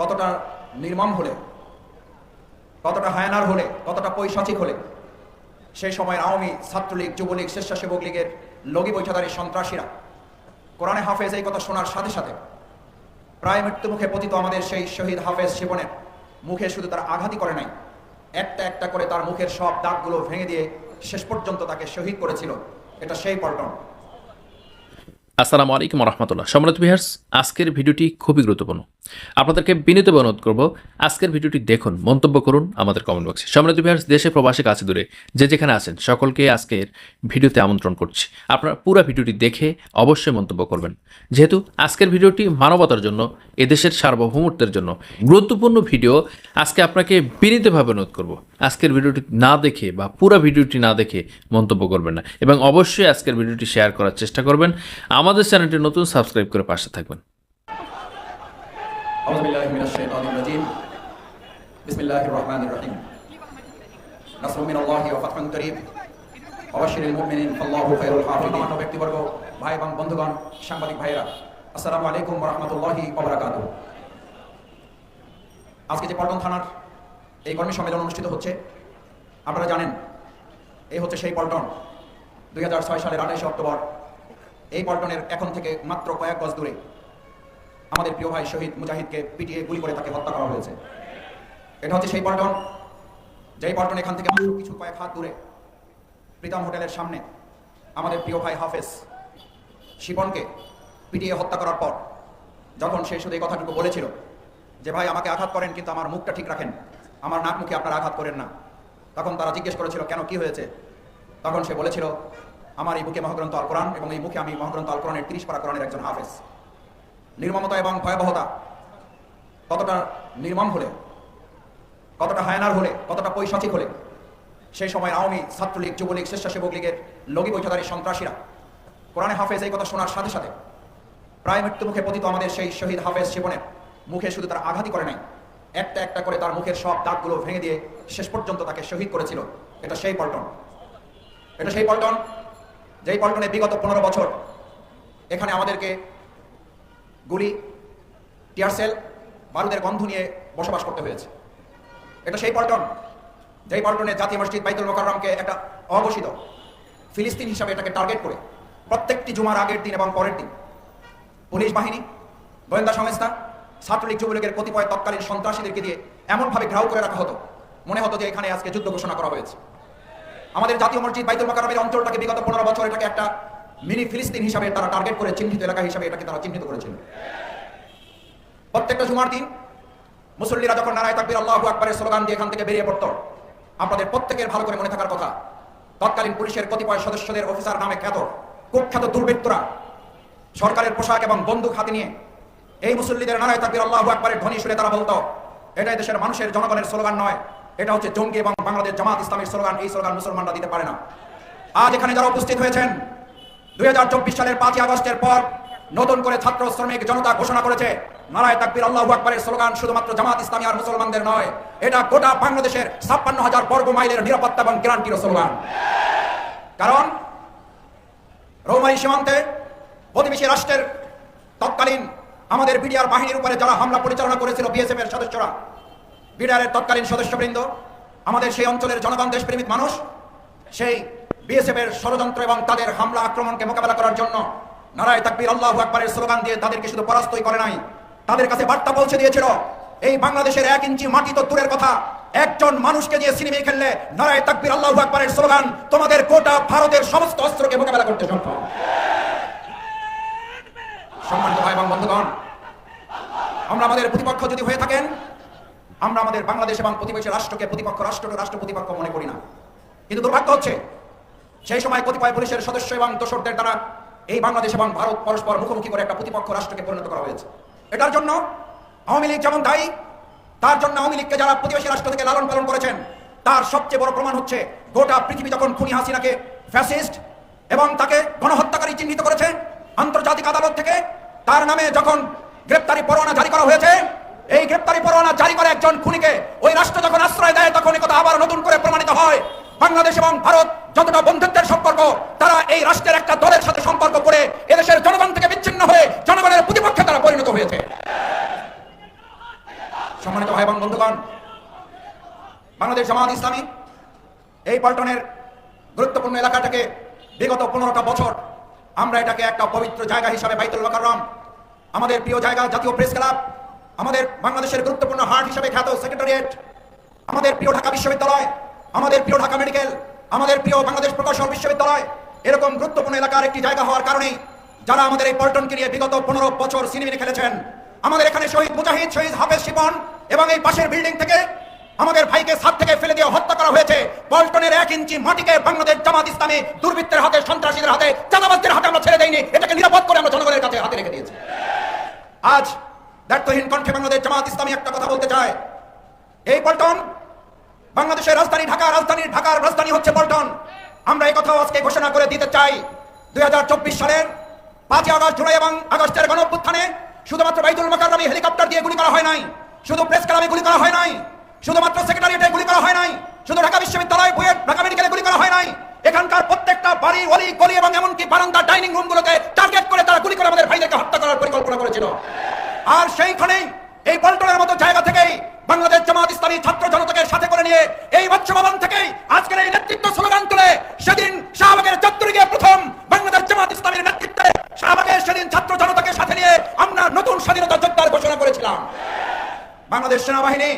কতটা নির্মম হলে, কতটা হায়ানার হলে, কতটা পৈশাচিক হলে, সেই সময় আওয়ামী ছাত্রলীগ, যুবলীগ, স্বেচ্ছাসেবক লীগের লগি বৈঠাদারী সন্ত্রাসীরা কোরআনে হাফেজ এই কথা শোনার সাথে সাথে প্রায় মৃত্যু মুখে পতিত আমাদের সেই শহীদ হাফেজ জীবনের মুখে শুধু তার আঘাতই করে নাই, একটা একটা করে তার মুখের সব দাগগুলো ভেঙে দিয়ে শেষ পর্যন্ত তাকে শহীদ করেছিল। এটা সেই পল্টন। আসসালামু আলাইকুম রহমতুল্লাহ সম্রাট বিহার্স আজকের ভিডিওটি খুবই গুরুত্বপূর্ণ। আপনাদেরকে বিনীত অনুরোধ করব, আজকের ভিডিওটি দেখুন, মন্তব্য করুন আমাদের কমেন্ট বক্সে সম্রাট বিহার্স দেশে প্রবাসী কাছে দূরে যে যেখানে আছেন, সকলকে আজকের ভিডিওতে আমন্ত্রণ করছি। আপনারা পুরো ভিডিওটি দেখে অবশ্যই মন্তব্য করবেন। যেহেতু আজকের ভিডিওটি মানবতার জন্য, এদেশের সার্বভৌমত্বের জন্য গুরুত্বপূর্ণ ভিডিও, আজকে আপনাকে বিনীতভাবে অনুরোধ করব, আজকের ভিডিওটি না দেখে বা পুরো ভিডিওটি না দেখে মন্তব্য করবেন না। এবং অবশ্যই আজকের ভিডিওটি শেয়ার করার চেষ্টা করবেন। আমাদের চ্যানেলটি নতুন সাবস্ক্রাইব করে পাশে থাকবেন أعوذ بالله من الشيطان الرجيم بسم الله الرحمن الرحيم نصر من الله وفتح قريب অবশ্যই المؤمنين فالله خير الحافظين মান্য ব্যক্তিবর্গ ভাই এবং বন্ধুগণ সাংবাদিক ভাইরা আসসালামু আলাইকুম রহমতুল্লাহি ওবরাকাতু আজকে যে পল্টন থানার এই কর্মী সম্মেলন অনুষ্ঠিত হচ্ছে আপনারা জানেন এই হচ্ছে সেই পল্টন দুই সালের আঠাইশে অক্টোবর এই পল্টনের এখন থেকে মাত্র কয়েক গজ দূরে আমাদের প্রিয় ভাই শহীদ মুজাহিদকে পিটিয়ে গুলি করে তাকে হত্যা করা হয়েছে। এটা হচ্ছে সেই পল্টন, যেই পল্টন এখান থেকে মাত্র কিছু কয়েক হাত দূরে, প্রীতম হোটেলের সামনে আমাদের প্রিয় ভাই হাফেজ শিবনকে পিটিয়ে হত্যা করার পর যখন সে শুধু এই কথাটুকু বলেছিল যে, ভাই, আমাকে আঘাত করেন, কিন্তু আমার মুখটা ঠিক রাখেন, আমার নাক মুখে আপনারা আঘাত করেন না। তখন তারা জিজ্ঞেস করেছিল, কেন, কি হয়েছে? তখন সে বলেছিল আমার এই বুকে মহাগ্রন্থ আল কোরআন এবং এই মুখে আমি মহাগ্রন্থ আল কোরআনের তিরিশ পারা কোরআনের একজন হাফেজ। নির্মমতা এবং ভয়াবহতা কতটা নির্মম হলে, কতটা হায়নার হলে, কতটা পৈশাচিক হলে, সেই সময় আওয়ামী ছাত্রলীগ, যুবলীগ, স্বেচ্ছাসেবক লীগের লগি বৈঠাদারী সন্ত্রাসীরা কোরআনে হাফেজ এই কথা শোনার সাথে সাথে প্রায় মৃত্যু মুখে পতিত আমাদের সেই শহীদ হাফেজ জীবনের মুখে শুধু তার আঘাতই করে নাই, একটা একটা করে তার মুখের সব দাগগুলো ভেঙে দিয়ে শেষ পর্যন্ত তাকে শহীদ করেছিল। এটা সেই পল্টন। এটা সেই পল্টন যেই পল্টনে বিগত পনেরো বছর এখানে আমাদেরকে গুলি টিয়ারসেল বারুদের গন্ধ নিয়ে বসবাস করতে হয়েছে। এটা সেই পল্টন, যেই পল্টনে জাতীয় মসজিদ বাইতুল মোকাররমকে একটা অঘোষিত ফিলিস্তিন হিসাবে এটাকে টার্গেট করে প্রত্যেকটি জুমার আগের দিন এবং পরের দিন। পুলিশ বাহিনী, গোয়েন্দা সংস্থা, ছাত্রলীগ যুবলীগের কতিপয় তৎকালীন সন্ত্রাসীদেরকে দিয়ে এমনভাবে ঘ্রাও করে রাখা হতো। মনে হতো যে এখানে আজকে যুদ্ধ ঘোষণা করা হয়েছে। আমাদের জাতীয় মসজিদ বাইতুল মোকাররমের অঞ্চলটাকে বিগত পনেরো বছর এটাকে একটা মিনি ফিলিস্তিন হিসাবে তারা টার্গেট করে চিহ্নিত এলাকা হিসাবে এটাকে তারা চিহ্নিত করেছিল। প্রত্যেকটা জুমার দিন মুসল্লিরা যখন নারায় তাকবির আল্লাহ আকবরের স্লোগান দিয়ে এখান থেকে বেরিয়ে পড়ত আপনাদের প্রত্যেকের ভালো করে মনে থাকার কথা, তৎকালীন পুলিশের কতিপয় সদস্যদের অফিসার নামে খ্যাত, কুখ্যাত দুর্বৃত্তরা সরকারের পোশাক এবং বন্দুক হাতে নিয়ে এই মুসল্লিদের নারায় তাকবির আল্লাহ আকবরের ধ্বনি শুনে তারা বলতো, এটাই দেশের মানুষের জনগণের স্লোগান নয়। এটা হচ্ছে জঙ্গি এবং বাংলাদেশ জামাত ইসলামের স্লোগান। এই স্লোগান মুসলমানরা দিতে পারে না। আজ এখানে যারা উপস্থিত হয়েছেন, দুই হাজার চব্বিশ সালের পাঁচই আগস্টের পর নতুন করে ছাত্র শ্রমিক জনতা ঘোষণা করেছে, নারায় তাকবির আল্লাহ আকবরের স্লোগান শুধুমাত্র জামাত ইসলামী আর মুসলমানদের নয়, এটা গোটা বাংলাদেশের ছাপ্পান্ন হাজার বর্গ মাইলের নিরাপত্তা এবং গ্যারান্টির স্লোগান। কারণ রৌমারি সীমান্তে প্রতিবেশী রাষ্ট্রের তৎকালীন আমাদের বিডিআর বাহিনীর উপরে যারা হামলা পরিচালনা করেছিল বিএসএফ এর সদস্যরা বিডিআরের তৎকালীন সদস্যবৃন্দ, আমাদের সেই অঞ্চলের জনগণ, দেশপ্রেমিক মানুষ, সেই বিএসএফ এর ষড়যন্ত্র এবং তাদের হামলা আক্রমণকে মোকাবেলা করার জন্য নারায় তাকবীর আল্লাহ আকবরের স্লোগান দিয়ে তাদেরকে শুধু পরাস্তই করে নাই, তাদের কাছে বার্তা পৌঁছে দিয়েছিল, এই বাংলাদেশের এক ইঞ্চি মাটি তো দূরের কথা, একজন মানুষকে দিয়ে সিনেমে খেললে নারায় তাকবীর আল্লাহ আকবরের স্লোগান, তোমাদের গোটা ভারতের সমস্ত অস্ত্রকে মোকাবেলা করতে সক্ষম। সম্মানিত ভাই এবং বন্ধুগণ, আমরা আমাদের প্রতিপক্ষ যদি হয়ে থাকেন আমরা আমাদের বাংলাদেশ এবং প্রতিবেশী রাষ্ট্রকে প্রতিপক্ষ রাষ্ট্রকে রাষ্ট্র প্রতিপক্ষ মনে করি না। কিন্তু দুর্ভাগ্য হচ্ছে, সেই সময় কতিপয় পুলিশের সদস্য এবং দোসরদের দ্বারা এই বাংলাদেশ এবং ভারত পরস্পর মুখোমুখি করে একটা প্রতিপক্ষ রাষ্ট্রকে পরিণত করা হয়েছে। এটার জন্য আওয়ামী লীগ যেমন দায়ী, তার জন্য আওয়ামী লীগকে যারা প্রতিবেশী রাষ্ট্র থেকে লালন পালন করেছেন, তার সবচেয়ে বড় প্রমাণ হচ্ছে, গোটা পৃথিবী যখন খুনি হাসিনাকে ফ্যাসিস্ট এবং তাকে গণহত্যাকারী চিহ্নিত করেছে, আন্তর্জাতিক আদালত থেকে, তার নামে যখন গ্রেপ্তারি পরোয়ানা জারি করা হয়েছে এই গ্রেপ্তারি পরোয়ানা জারি করে একজন খুনিকে। ওই রাষ্ট্র যখন আশ্রয় দেয়, তখন কথা আবার নতুন করে প্রমাণিত হয়। বাংলাদেশ এবং ভারত যতটা বন্ধুত্বের সম্পর্ক, তারা এই রাষ্ট্রের একটা দলের সাথে সম্পর্ক করে এদেশের জনগণ থেকে বিচ্ছিন্ন হয়ে জনগণের প্রতিপক্ষে তারা পরিণত হয়েছে। সম্মানিত ভাই এবং বন্ধুগণ, বাংলাদেশ জামাত ইসলামী এই পল্টনের গুরুত্বপূর্ণ এলাকাটাকে বিগত পনেরোটা বছর আমরা এটাকে একটা পবিত্র জায়গা হিসাবে বাইতুল মোকাররম, আমাদের প্রিয় জায়গা জাতীয় প্রেস ক্লাব আমাদের বাংলাদেশের গুরুত্বপূর্ণ হাট হিসাবে খ্যাত সেক্রেটারিয়েট, আমাদের প্রিয় ঢাকা বিশ্ববিদ্যালয়, আমাদের প্রিয় ঢাকা মেডিকেল, আমাদের প্রিয় বাংলাদেশ প্রকৌশল বিশ্ববিদ্যালয়, এরকম গুরুত্বপূর্ণ এলাকার একটি জায়গা হওয়ার কারণে যারা আমাদের এই পল্টনকে নিয়ে বিগত পনেরো বছর সিনেমিনে খেলেছেন, আমাদের এখানে শহীদ মুজাহিদ, শহীদ হাফেজ শিপন এবং এই পাশের বিল্ডিং থেকে আমাদের ভাইকে ছাদ থেকে ফেলে দিয়ে হত্যা করা হয়েছে। পল্টনের এক ইঞ্চি মাটিকে বাংলাদেশ জামাত ইসলামী দুর্বৃত্তের হাতে, সন্ত্রাসীদের হাতে, চাঁদাবাজদের হাতে আমরা ছেড়ে দেয়নি এটাকে নিরাপদ করে আমরা জনগণের কাছে হাতে রেখে দিয়েছি। আজ দায়িত্বহীন কণ্ঠে বাংলাদেশ জামাত ইসলামী একটা কথা বলতে চায়। এই পল্টন, বাংলাদেশের রাজধানী ঢাকা, রাজধানীর ঢাকার রাজধানী হচ্ছে পল্টন। আমরা এই কথাও আজকে ঘোষণা করে দিতে চাই। দুই সালের পাঁচই আগস্ট জুলাই এবং আগস্টের গণ অভ্যুত্থানে শুধুমাত্র বাইতুল মোকাররমে হেলিকপ্টার দিয়ে গুলি করা হয় নাই। শুধু প্রেস ক্লাবে গুলি করা হয় নাই। শুধুমাত্র সেক্রেটারিয়েটে গুলি করা হয় নাই। শুধু ঢাকা বিশ্ববিদ্যালয় বুয়েট ঢাকা মেডিকেলে গুলি করা হয় নাই। এখানকার প্রত্যেকটা বাড়ি, অলি, গলি এবং এমনকি বারান্দা ডাইনিং রুমগুলোকে টার্গেট করে তারা গুলি করে আমাদের ভাইদেরকে হত্যা করার পরিকল্পনা করেছিল। আর সেইখানেই এই পল্টনের মতো জায়গা থেকেই বাংলাদেশ জামাত ইসলামী ছাত্র জনতাকে সাথে করে নিয়ে এই মৎস্য ভবন থেকেই আজকের এই নেতৃত্ব স্লোগান তুলে সেদিন শাহবাগের চত্বরে গিয়ে প্রথম বাংলাদেশ জামাত ইসলামীর নেতৃত্বে শাহবাগের সেদিন ছাত্র জনতাকে সাথে নিয়ে আমরা নতুন স্বাধীনতা যোদ্ধার ঘোষণা করেছিলাম। বাংলাদেশ সেনাবাহিনী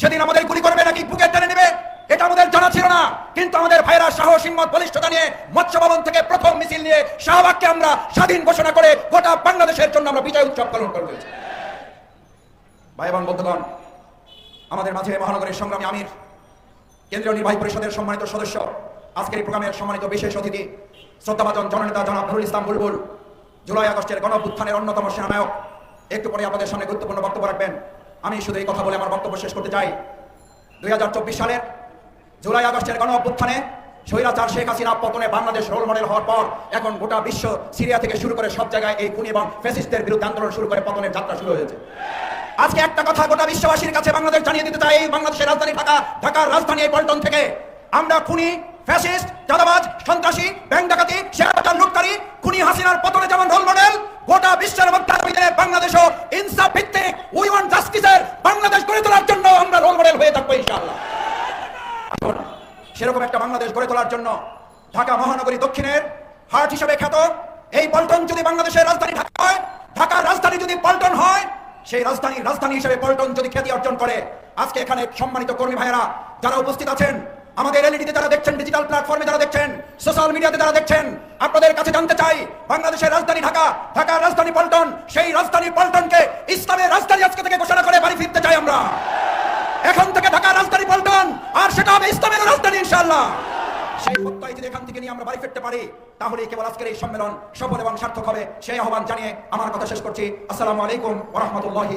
সেদিন আমাদের গুলি করবে নাকি বুকে টেনে নেবে? এটা আমাদের জানা ছিল না। কিন্তু আমাদের ভাইরা সাহস হিম্মত বলিষ্ঠতা নিয়ে মৎস্য ভবন থেকে প্রথম মিছিল নিয়ে শাহবাগকে আমরা স্বাধীন ঘোষণা করে গোটা বাংলাদেশের জন্য আমরা বিজয় উৎসব পালন করে ফেলেছি ভাই এবং বন্ধুগণ, আমাদের মাঝে মহানগরের সংগ্রামী আমির, কেন্দ্রীয় নির্বাহী পরিষদের সম্মানিত সদস্য, আজকের এই প্রোগ্রামের সম্মানিত বিশেষ অতিথি, শ্রদ্ধাভাজন জননেতা জনাব নুরুল ইসলাম বুলবুল, জুলাই আগস্টের গণ অভ্যুত্থানের অন্যতম সেনানায়ক। একটু পরে আপনাদের সামনে গুরুত্বপূর্ণ বক্তব্য রাখবেন। আমি শুধু এই কথা বলে আমার বক্তব্য শেষ করতে চাই। দুই হাজার চব্বিশ সালের জুলাই আগস্টের গণ অভ্যুত্থানে স্বৈরাচার শেখ হাসিনা পতনে বাংলাদেশ রোল মডেল হওয়ার পর এখন গোটা বিশ্ব সিরিয়া থেকে শুরু করে সব জায়গায় এই খুনি এবং ফ্যাসিস্টদের বিরুদ্ধে আন্দোলন শুরু করে পতনের যাত্রা শুরু হয়েছে। আজকে একটা কথা গোটা বিশ্ববাসীর কাছে বাংলাদেশ জানিয়ে দিতে চাই, এই বাংলাদেশের রাজধানী ঢাকা, ঢাকার রাজধানী এই পল্টন থেকে। আমরা খুনি, ফ্যাসিস্ট, চাঁদাবাজ, সন্ত্রাসী, ব্যাংক ডাকাতি, শেয়ারবাজার লুটকারী, খুনি হাসিনার পতনে যেমন রোল মডেল গোটা বিশ্বের মধ্যে আগামী দিনে বাংলাদেশও ইনসাফ ভিত্তিক উই ওয়ান্ট জাস্টিসের বাংলাদেশ গড়ে তোলার জন্য আমরা রোল মডেল হয়ে থাকব ইনশাআল্লাহ এখন সেরকম একটা বাংলাদেশ গড়ে তোলার জন্য ঢাকা মহানগরী দক্ষিণের হাট হিসেবে খ্যাত। এই পল্টন যদি বাংলাদেশের রাজধানী ঢাকা হয়, ঢাকার রাজধানী যদি পল্টন হয়, সেই রাজধানী রাজধানী হিসেবে পল্টন যদি খ্যাতি অর্জন করে, আজকে এখানে সম্মানিত কর্মী ভাইয়েরা যারা উপস্থিত আছেন, আমাদের এলইডিতে যারা দেখছেন ডিজিটাল প্ল্যাটফর্মে যারা দেখছেন সোশ্যাল মিডিয়াতে যারা দেখছেন, আপনাদের কাছে জানতে চাই, বাংলাদেশের রাজধানী ঢাকা, ঢাকার রাজধানী পল্টন, সেই রাজধানী পল্টনকে ইসলামের রাজধানী আজকে থেকে ঘোষণা করে বাড়ি ফিরতে চাই আমরা এখন থেকে ঢাকার রাজধানী পল্টন আর সেটা হবে ইসলামের রাজধানী ইনশাল্লাহ সেই প্রত্যয় যদি এখান থেকে নিয়ে আমরা বাড়ি ফিরতে পারি, তাহলে কেবল আজকের এই সম্মেলন সফল এবং সার্থক হবে। সেই আহ্বান জানিয়ে আমার কথা শেষ করছি। আসসালামু আলাইকুম ওরহমতুল্লাহি